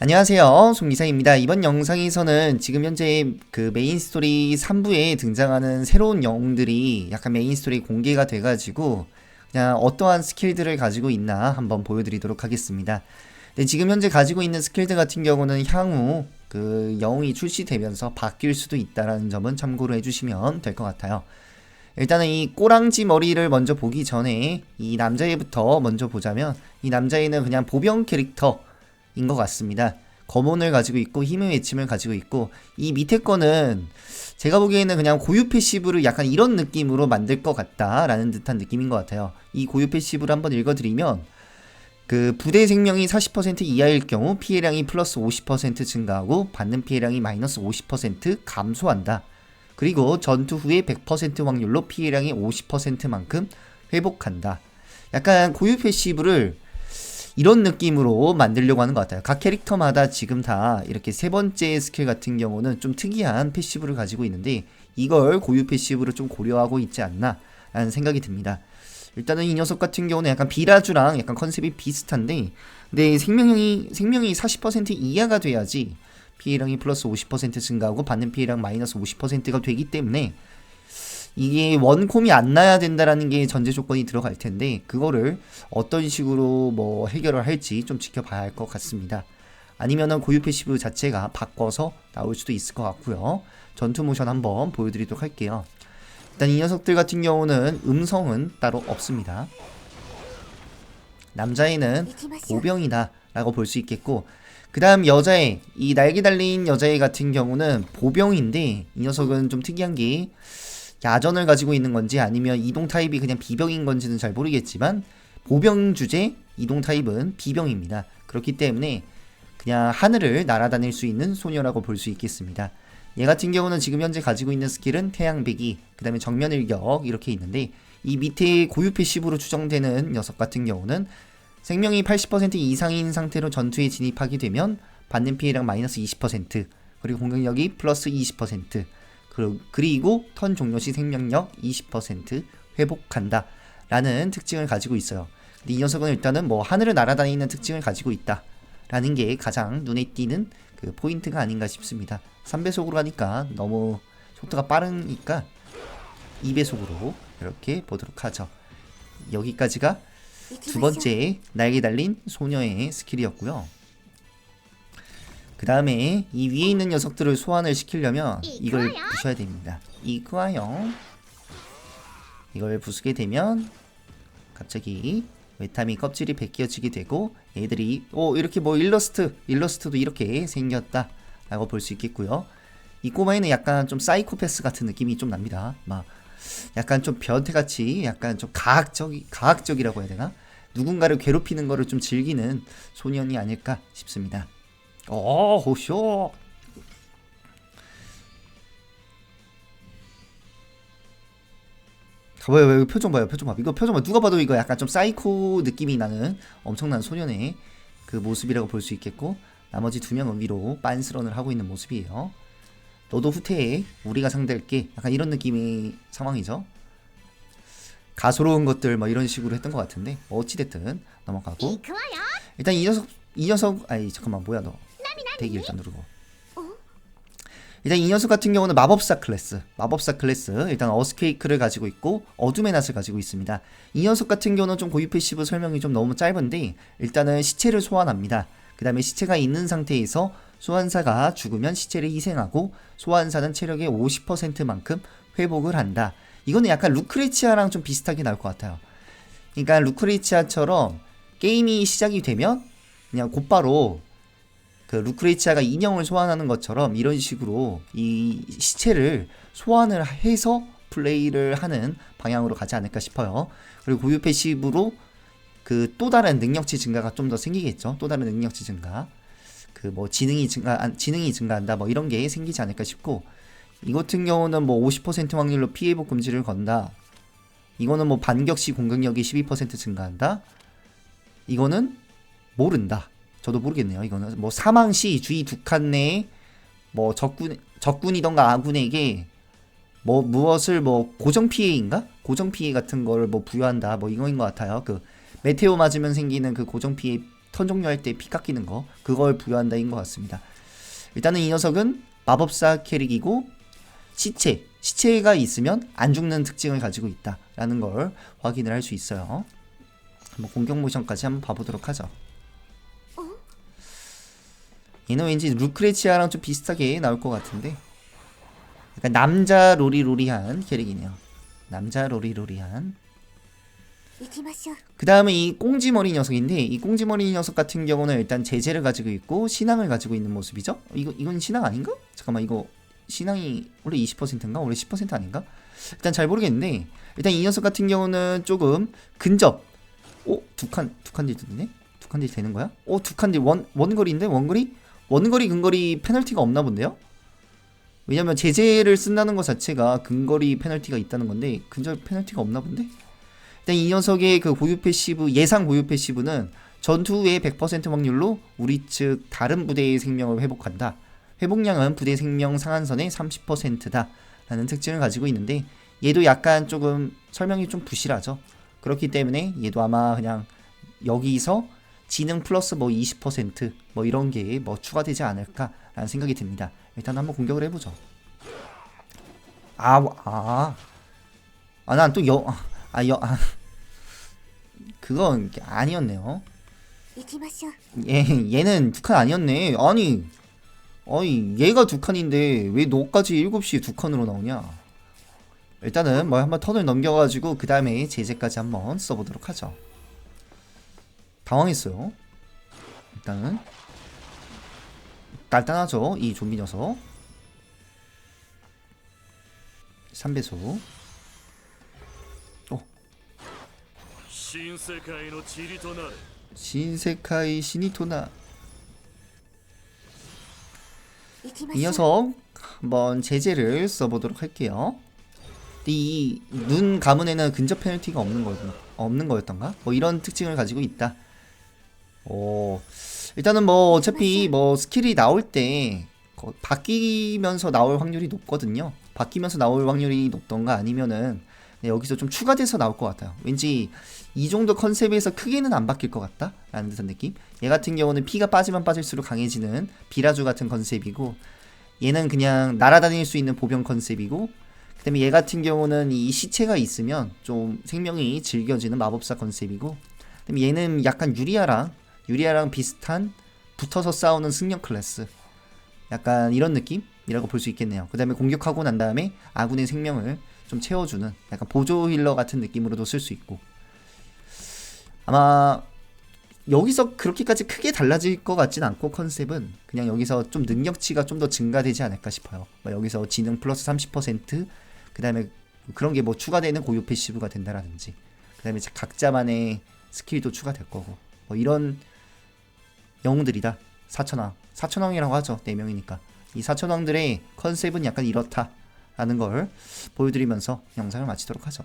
안녕하세요. 송기사입니다. 이번 영상에서는 지금 현재 그 메인 스토리 3부에 등장하는 새로운 영웅들이 약간 메인 스토리 공개가 돼가지고 그냥 어떠한 스킬들을 가지고 있나 한번 보여드리도록 하겠습니다. 네, 지금 현재 가지고 있는 스킬들 같은 경우는 향후 그 영웅이 출시되면서 바뀔 수도 있다라는 점은 참고로 해주시면 될 것 같아요. 일단은 이 꼬랑지 머리를 먼저 보기 전에 이 남자애부터 먼저 보자면 이 남자애는 그냥 보병 캐릭터 인 것 같습니다. 검온을 가지고 있고 힘의 외침을 가지고 있고 이 밑에 거는 제가 보기에는 그냥 고유 패시브를 약간 이런 느낌으로 만들 것 같다라는 듯한 느낌인 것 같아요. 이 고유 패시브를 한번 읽어드리면 그 부대 생명이 40% 이하일 경우 피해량이 플러스 50% 증가하고 받는 피해량이 마이너스 50% 감소한다. 그리고 전투 후에 100% 확률로 피해량이 50%만큼 회복한다. 약간 고유 패시브를 이런 느낌으로 만들려고 하는 것 같아요. 각 캐릭터마다 지금 다 이렇게 세 번째 스킬 같은 경우는 좀 특이한 패시브를 가지고 있는데 이걸 고유 패시브로 좀 고려하고 있지 않나 라는 생각이 듭니다. 일단은 이 녀석 같은 경우는 약간 비라주랑 약간 컨셉이 비슷한데 근데 생명이 생명이 40% 이하가 돼야지 피해량이 플러스 50% 증가하고 받는 피해량 마이너스 50%가 되기 때문에 이게 원콤이 안 나야 된다라는 게 전제 조건이 들어갈 텐데 그거를 어떤 식으로 뭐 해결을 할지 좀 지켜봐야 할 것 같습니다. 아니면은 고유 패시브 자체가 바꿔서 나올 수도 있을 것 같고요. 전투 모션 한번 보여드리도록 할게요. 일단 이 녀석들 같은 경우는 음성은 따로 없습니다. 남자애는 보병이다 라고 볼 수 있겠고 그 다음 여자애 이 날개 달린 여자애 같은 경우는 보병인데 이 녀석은 좀 특이한 게 야전을 가지고 있는 건지 아니면 이동 타입이 그냥 비병인 건지는 잘 모르겠지만 보병 주제 이동 타입은 비병입니다. 그렇기 때문에 그냥 하늘을 날아다닐 수 있는 소녀라고 볼 수 있겠습니다. 얘 같은 경우는 지금 현재 가지고 있는 스킬은 태양배기, 그 다음에 정면일격 이렇게 있는데 이 밑에 고유 패시브로 추정되는 녀석 같은 경우는 생명이 80% 이상인 상태로 전투에 진입하게 되면 받는 피해량 마이너스 20% 그리고 공격력이 플러스 20% 그리고 턴 종료 시 생명력 20% 회복한다 라는 특징을 가지고 있어요. 근데 이 녀석은 일단은 뭐 하늘을 날아다니는 특징을 가지고 있다 라는 게 가장 눈에 띄는 그 포인트가 아닌가 싶습니다. 3배속으로 하니까 너무 속도가 빠르니까 2배속으로 이렇게 보도록 하죠. 여기까지가 두 번째 날개 달린 소녀의 스킬이었고요. 그 다음에 이 위에 있는 녀석들을 소환을 시키려면 이걸 부셔야 됩니다. 이거요. 이걸 부수게 되면 갑자기 메타미 껍질이 벗겨지게 되고 얘들이 오 이렇게 뭐 일러스트 일러스트도 이렇게 생겼다 라고 볼 수 있겠고요. 이 꼬마에는 약간 좀 사이코패스 같은 느낌이 좀 납니다. 막 약간 좀 변태같이 약간 좀 가학적 가학적이라고 해야 되나? 누군가를 괴롭히는 거를 좀 즐기는 소년이 아닐까 싶습니다. 어, 호쇼. 봐봐요, 왜 표정 봐요, 표정 봐. 이거 표정 봐. 누가 봐도 이거 약간 좀 사이코 느낌이 나는 엄청난 소년의 그 모습이라고 볼 수 있겠고, 나머지 두 명은 위로 빤스런을 하고 있는 모습이에요. 너도 후퇴해. 우리가 상대할게. 약간 이런 느낌의 상황이죠. 가소로운 것들 뭐 이런 식으로 했던 것 같은데 뭐 어찌됐든 넘어가고 일단 이 녀석 이 녀석 아이 잠깐만 뭐야 너 대기 일단 누르고. 일단 이 녀석 같은 경우는 마법사 클래스 마법사 클래스. 일단 어스케이크를 가지고 있고 어둠의 낫을 가지고 있습니다. 이 녀석 같은 경우는 좀 고유 패시브 설명이 좀 너무 짧은데 일단은 시체를 소환합니다. 그 다음에 시체가 있는 상태에서 소환사가 죽으면 시체를 희생하고 소환사는 체력의 50%만큼 회복을 한다. 이거는 약간 루크레치아랑 좀 비슷하게 나올 것 같아요. 그러니까 루크레치아처럼 게임이 시작이 되면 그냥 곧바로 그 루크레이치아가 인형을 소환하는 것처럼 이런 식으로 이 시체를 소환을 해서 플레이를 하는 방향으로 가지 않을까 싶어요. 그리고 고유 패시브로 그 또 다른 능력치 증가가 좀 더 생기겠죠. 또 다른 능력치 증가. 그 뭐 지능이 증가 지능이 증가한다 뭐 이런 게 생기지 않을까 싶고 이 같은 경우는 뭐 50% 확률로 피해 복 금지를 건다. 이거는 뭐 반격 시 공격력이 12% 증가한다. 이거는 모른다. 저도 모르겠네요. 이거는 뭐 사망 시 주위 두 칸 내에 뭐 적군 적군이던가 아군에게 뭐 무엇을 뭐 고정 피해인가 고정 피해 같은 걸뭐 부여한다 뭐 이거인 것 같아요. 그 메테오 맞으면 생기는 그 고정 피해 턴 종료할 때 피 깎이는 거 그걸 부여한다인 것 같습니다. 일단은 이 녀석은 마법사 캐릭이고 시체 시체가 있으면 안 죽는 특징을 가지고 있다라는 걸 확인을 할 수 있어요. 한번 공격 모션까지 한번 봐보도록 하죠. 얘는 왠지 루크레치아랑 좀 비슷하게 나올 것 같은데 약간 남자 로리로리한 캐릭이네요 남자 로리로리한 그 다음에 이 꽁지머리 녀석인데 이 꽁지머리 녀석 같은 경우는 일단 제재를 가지고 있고 신앙을 가지고 있는 모습이죠 이거, 이건 신앙 아닌가? 잠깐만 이거 신앙이 원래 20%인가? 원래 10% 아닌가? 일단 잘 모르겠는데 일단 이 녀석 같은 경우는 조금 근접 어? 오? 두칸 두칸딜 됐네? 두칸딜 되는 거야? 어, 오 두칸딜 원, 원거리인데? 원거리? 원거리 근거리 페널티가 없나 본데요? 왜냐면 제재를 쓴다는 것 자체가 근거리 페널티가 있다는 건데 근접 페널티가 없나 본데? 일단 이 녀석의 그 보유 패시브 예상 보유 패시브는 전투 후에 100% 확률로 우리 측 다른 부대의 생명을 회복한다. 회복량은 부대 생명 상한선의 30%다. 라는 특징을 가지고 있는데 얘도 약간 조금 설명이 좀 부실하죠. 그렇기 때문에 얘도 아마 그냥 여기서 지능 플러스 뭐 20%뭐 이런 게 뭐 추가되지 않을까라는 생각이 듭니다. 일단 한번 공격을 해보죠. 아, 아. 아, 난 또 여, 아, 아, 여, 아. 그건 아니었네요. 얘, 얘는 두 칸 아니었네. 아니, 아니, 얘가 두 칸인데 왜 너까지 7시에 두 칸으로 나오냐? 일단은 뭐 한번 턴을 넘겨가지고 그 다음에 제재까지 한번 써보도록 하죠. 당황했어요. 일단은 날단하죠 이 좀비 녀석 3배수 어. 신세카이 시니토나 이 녀석 한번 제재를 써보도록 할게요 이 눈 가문에는 근접 페널티가 없는 거였나? 없는 거였던가? 뭐 이런 특징을 가지고 있다 오 일단은 뭐 어차피 뭐 스킬이 나올 때 거- 바뀌면서 나올 확률이 높거든요. 바뀌면서 나올 확률이 높던가 아니면은 네, 여기서 좀 추가돼서 나올 것 같아요. 왠지 이 정도 컨셉에서 크게는 안 바뀔 것 같다? 라는 듯한 느낌? 얘 같은 경우는 피가 빠지면 빠질수록 강해지는 비라주 같은 컨셉이고 얘는 그냥 날아다닐 수 있는 보병 컨셉이고 그 다음에 얘 같은 경우는 이 시체가 있으면 좀 생명이 즐겨지는 마법사 컨셉이고 그 다음에 얘는 약간 유리아랑 유리아랑 비슷한 붙어서 싸우는 승력 클래스 약간 이런 느낌이라고 볼 수 있겠네요. 그 다음에 공격하고 난 다음에 아군의 생명을 좀 채워주는 약간 보조 힐러 같은 느낌으로도 쓸 수 있고 아마 여기서 그렇게까지 크게 달라질 것 같진 않고 컨셉은 그냥 여기서 좀 능력치가 좀 더 증가되지 않을까 싶어요. 뭐 여기서 지능 플러스 30%, 그 다음에 그런 게 뭐 추가되는 고유 패시브가 된다라든지, 그 다음에 각자만의 스킬도 추가될 거고, 뭐 이런 영웅들이다. 사천왕. 사천왕이라고 하죠. 4명이니까. 이 사천왕들의 컨셉은 약간 이렇다라는 걸 보여드리면서 영상을 마치도록 하죠.